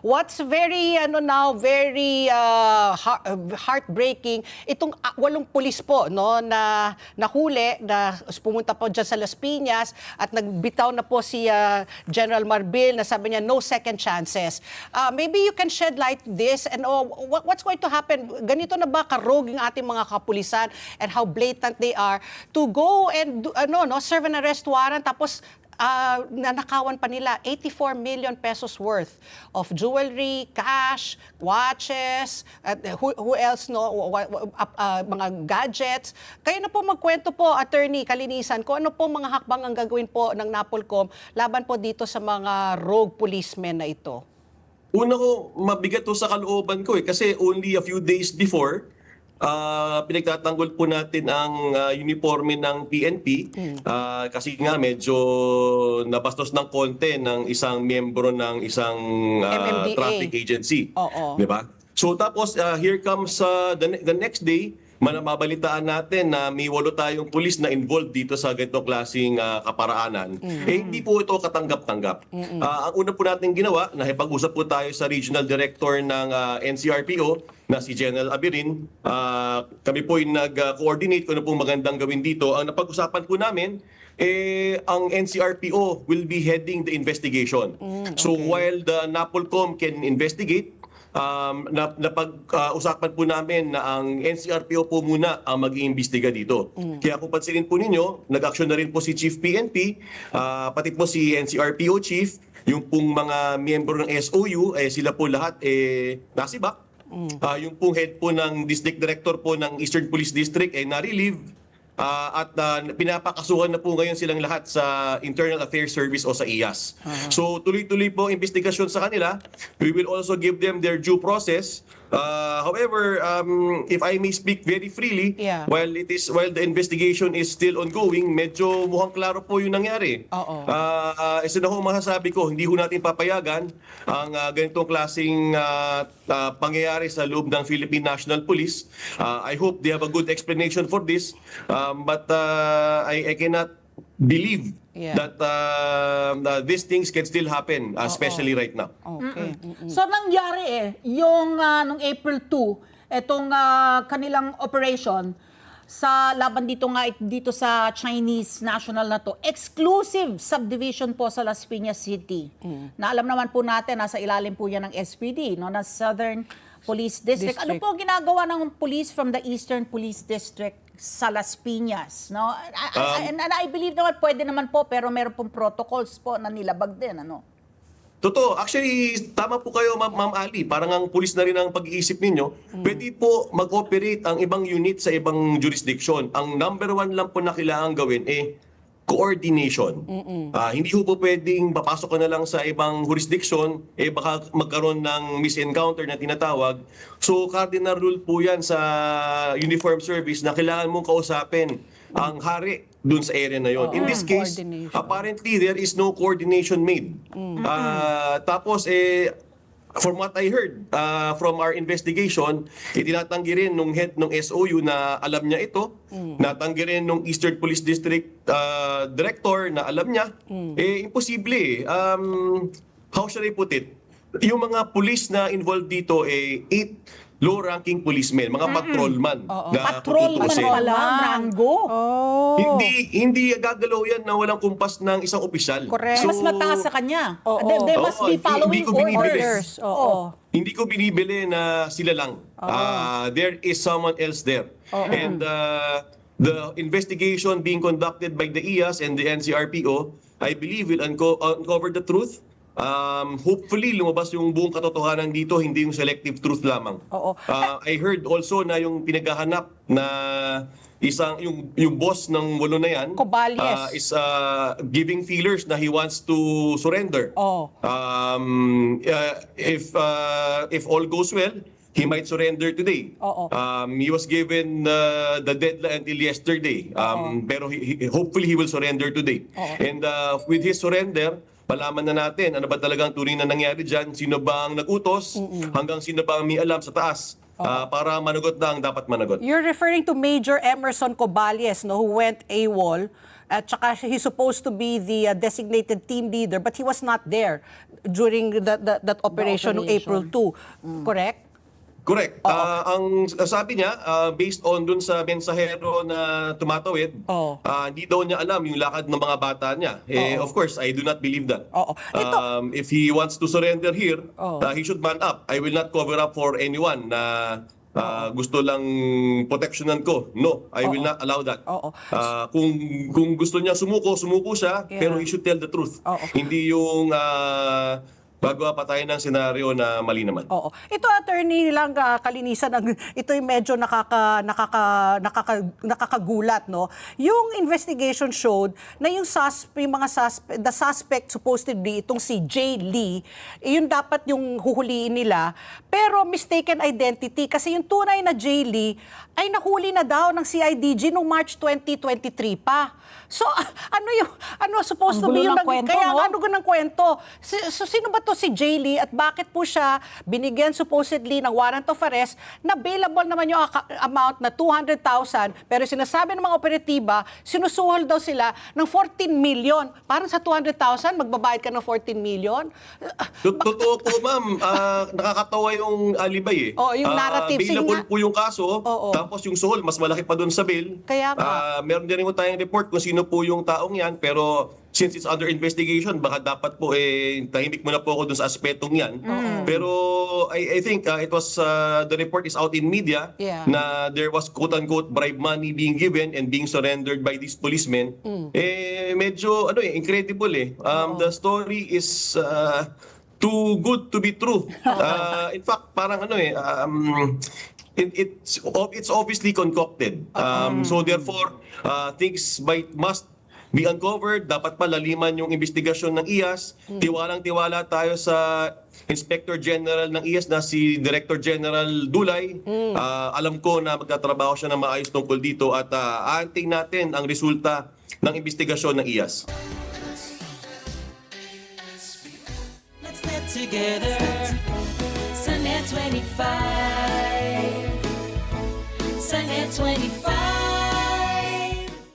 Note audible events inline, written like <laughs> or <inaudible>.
What's very ano now very uh, heart- heartbreaking itong ah, walong pulis po no na nahuli na pumunta po diyan sa Las Piñas at nagbitaw na po si uh, General Marbil na sabi niya no second chances. Uh, maybe you can shed light this and oh, what- what's going to happen? Ganito na ba karog yung ating mga kapulisan and how blatant they are to go and ano no serve an arrest warrant tapos ah, nanakawan pa nila 84 million pesos worth of jewelry, cash, watches, at uh, who, who else no, ah, ah, mga gadgets. Kayo na po magkwento po, Attorney Kalinisan, kung ano po mga hakbang ang gagawin po ng Napolcom laban po dito sa mga rogue policemen na ito. Una ko, mabigat to sa kalooban ko eh. Kasi only a few days before, ah pinagtatanggol po natin ang ah, uniforme ng PNP. Ah, kasi nga medyo nabastos ng konti ng isang miyembro ng isang MMDA. traffic agency. Oo. Di ba? So tapos ah, here comes ah, the, ne- the next day, manamabalitaan natin na may walo tayong pulis na involved dito sa ganitong klaseng ah, kaparaanan. Eh hindi po ito katanggap-tanggap. Ah, ang una po natin ginawa, nakipag-usap po tayo sa regional director ng ah, NCRPO na si General Abirin. Ah, kami po yung nag-coordinate kung ano pong magandang gawin dito. Ang napag-usapan po namin, eh, ang NCRPO will be heading the investigation. So while the NAPOLCOM can investigate, um, na, napag-usapan po namin na ang NCRPO po muna ang mag-iimbestiga dito. Kaya kung pansinin po ninyo, nag-action na rin po si Chief PNP, ah, pati po si NCRPO Chief, yung pong mga miyembro ng SOU, eh, sila po lahat eh, nasibak. Ah, yung pong head po ng District Director po ng Eastern Police District ay na-relieve. Ah, at ah, pinapakasuhan na po ngayon silang lahat sa Internal Affairs Service o sa IAS. So tuloy-tuloy po investigasyon sa kanila. We will also give them their due process. Ah, however, um, if I may speak very freely, Yeah. while it is while the investigation is still ongoing, medyo mukhang klaro po yung nangyari. Oo. Ah, uh, isa na ho masasabi ko, hindi ho natin papayagan ang ah, ganitong klaseng ah, ah, pangyayari sa loob ng Philippine National Police. Ah, I hope they have a good explanation for this. Um, but ah, I, I cannot believe Yeah. that ah, that these things can still happen, ah, especially right now. Okay. So nangyari eh, yung ah, nung April 2, etong ah, kanilang operation sa laban dito nga dito sa Chinese national na to, exclusive subdivision po sa Las Piñas City. Na alam naman po natin nasa ilalim po yan ng SPD, no, ng Southern Police District. Ano District. po ang ginagawa ng police from the Eastern Police District sa Las Piñas, no? I- I- Um, and, and I believe naman pwede naman po pero meron pong protocols po na nilabag din, ano? Totoo. Actually, tama po kayo, Ma'am, Ma'am Ali. Parang ang pulis na rin ang pag-iisip ninyo. Pwede po mag-operate ang ibang unit sa ibang jurisdiction. Ang number one lang po na kailangan gawin eh coordination. Ah, hindi po po pwedeng papasok ka na lang sa ibang jurisdiction, eh baka magkaroon ng misencounter na tinatawag. So, cardinal rule po yan sa uniform service na kailangan mong kausapin ang hari dun sa area na yon. In this case, apparently there is no coordination made. Ah, tapos eh from what I heard ah, from our investigation, itinatanggi rin nung head ng SOU na alam niya ito, natanggi rin nung Eastern Police District ah, Director na alam niya. Eh imposible eh. Um, how should I put it? Yung mga police na involved dito eh eight low-ranking policemen, mga patrolman. na Patrolman pala, Rango. Oh. Hindi hindi gagalaw yan na walang kumpas ng isang opisyal. Correct. Eh, mas mataas sa kanya. Oo. They, they must Oo, be hindi- following hindi ko binibili. Orders. Oo. Hindi ko binibili na sila lang. Ah, there is someone else there. And uh, the investigation being conducted by the IAS and the NCRPO, I believe will unco- uncover the truth. Um, hopefully, lumabas yung buong katotohanan dito, hindi yung selective truth lamang. Oo. Ah, I heard also na yung pinaghahanap na isang yung yung boss ng walo na yan Cobalies. ah, is ah, giving feelers na he wants to surrender. Oh. Um, uh, if uh, if all goes well, he might surrender today. Oo. Um, he was given uh, the deadline until yesterday. Um, pero he, he- hopefully he will surrender today. And uh, with his surrender, palaman na natin ano ba talagang tunay na nangyari dyan, sino ba ang nagutos, hanggang sino ba ang may alam sa taas. Ah, para managot na ang dapat managot. You're referring to Major Emerson Cobalies, no, who went AWOL At saka he's supposed to be the uh, designated team leader, but he was not there during the, the- that operation, April operation. 2. Correct? Correct. Ah, ang sabi niya, ah, based on dun sa mensahero na tumatawid, Oo. ah, hindi daw niya alam yung lakad ng mga bata niya. Eh, Oo. of course, I do not believe that. Oo. Ito- Um, if he wants to surrender here, Oo. ah, he should man up. I will not cover up for anyone na ah, gusto lang protectionan ko. No, I will Oo. not allow that. Oo. Ah, kung kung gusto niya sumuko, sumuko siya, Yeah. pero he should tell the truth. Oo. Hindi yung ah, gagawa pa tayo ng senaryo na mali naman. Oo. Ito attorney lang ah, kalinisan ang <laughs> ito yung medyo nakaka nakaka, nakaka nakakagulat no. Yung investigation showed na yung sus yung mga suspect the suspect supposedly itong si Jay Lee, yun dapat yung huhuliin nila pero mistaken identity kasi yung tunay na Jay Lee ay nahuli na daw ng CIDG noong March 2023 pa. So <laughs> ano yung ano supposed Ang to be yung ng kwento, kaya no? ano ano ng kwento? Si- So, sino ba to si Jay Lee at bakit po siya binigyan supposedly ng warrant of arrest na bailable naman yung amount na 200,000 pero sinasabi ng mga operatiba, sinusuhol daw sila ng 14 million. Parang sa 200,000, magbabayad ka ng 14 million? Tot- Totoo po, ma'am. <laughs> Ah, nakakatawa yung alibay eh. Oo, yung Ah, narrative. Sige Bailable po yung kaso, tapos yung suhol, mas malaki pa doon sa bail. Kaya nga. Ah, meron din rin tayong report kung sino po yung taong yan, pero since it's under investigation, baka dapat po eh, tahimik muna po ako doon sa aspetong yan. Pero I, I think ah, it was, ah, the report is out in media Yeah. na there was quote-unquote bribe money being given and being surrendered by these policemen. Mm. Eh, medyo, ano eh, incredible eh. Um, The story is ah, too good to be true. <laughs> Uh, in fact, parang ano eh, um, it, it's it's obviously concocted. Um, so therefore, uh, things might must be uncovered. Dapat palaliman yung investigasyon ng IAS. Tiwalang-tiwala tayo sa Inspector General ng IAS na si Director General Dulay. Ah, alam ko na magtatrabaho siya ng maayos tungkol dito at uh, aanting natin ang resulta ng investigasyon ng IAS. Together. Sunday 25. Sunday 25.